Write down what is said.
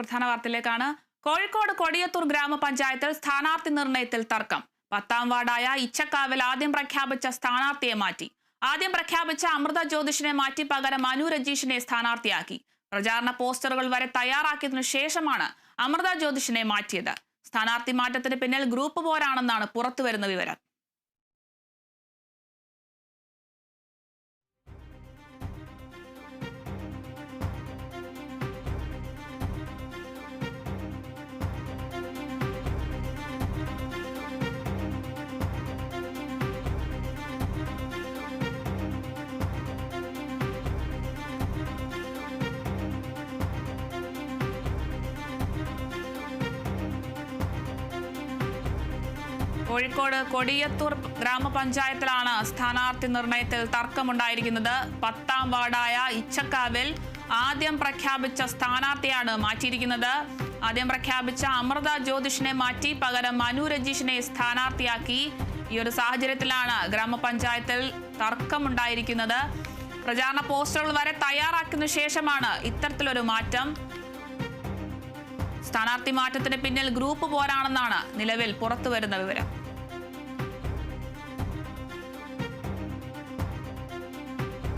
പ്രധാന വാർത്തയിലേക്കാണ്. കോഴിക്കോട് കൊടിയത്തൂർ ഗ്രാമപഞ്ചായത്തിൽ സ്ഥാനാർത്ഥി നിർണയത്തിൽ തർക്കം. പത്താം വാർഡായ ഇച്ചക്കാവിൽ ആദ്യം പ്രഖ്യാപിച്ച സ്ഥാനാർത്ഥിയെ മാറ്റി. ആദ്യം പ്രഖ്യാപിച്ച അമൃത ജ്യോതിഷിനെ മാറ്റി പകരം മനു രജീഷിനെ സ്ഥാനാർത്ഥിയാക്കി. പ്രചാരണ പോസ്റ്ററുകൾ വരെ തയ്യാറാക്കിയതിനു ശേഷമാണ് അമൃത ജ്യോതിഷിനെ മാറ്റിയത്. സ്ഥാനാർത്ഥി മാറ്റത്തിന് പിന്നിൽ ഗ്രൂപ്പ് പോരാണെന്നാണ് പുറത്തുവരുന്ന വിവരം. കോഴിക്കോട് കൊടിയത്തൂർ ഗ്രാമപഞ്ചായത്തിലാണ് സ്ഥാനാർത്ഥി നിർണയത്തിൽ തർക്കമുണ്ടായിരിക്കുന്നത്. പത്താം വാർഡായ ഇച്ചക്കാവിൽ ആദ്യം പ്രഖ്യാപിച്ച സ്ഥാനാർത്ഥിയാണ് മാറ്റിയിരിക്കുന്നത്. ആദ്യം പ്രഖ്യാപിച്ച അമൃത ജ്യോതിഷിനെ മാറ്റി പകരം മനു രജീഷിനെ സ്ഥാനാർത്ഥിയാക്കി. ഈ ഒരു സാഹചര്യത്തിലാണ് ഗ്രാമപഞ്ചായത്തിൽ തർക്കമുണ്ടായിരിക്കുന്നത്. പ്രചാരണ പോസ്റ്ററുകൾ വരെ തയ്യാറാക്കുന്ന ശേഷമാണ് ഇത്തരത്തിലൊരു മാറ്റം. സ്ഥാനാർത്ഥി മാറ്റത്തിന് പിന്നിൽ ഗ്രൂപ്പ് പോരാണെന്നാണ് നിലവിൽ പുറത്തുവരുന്ന വിവരം.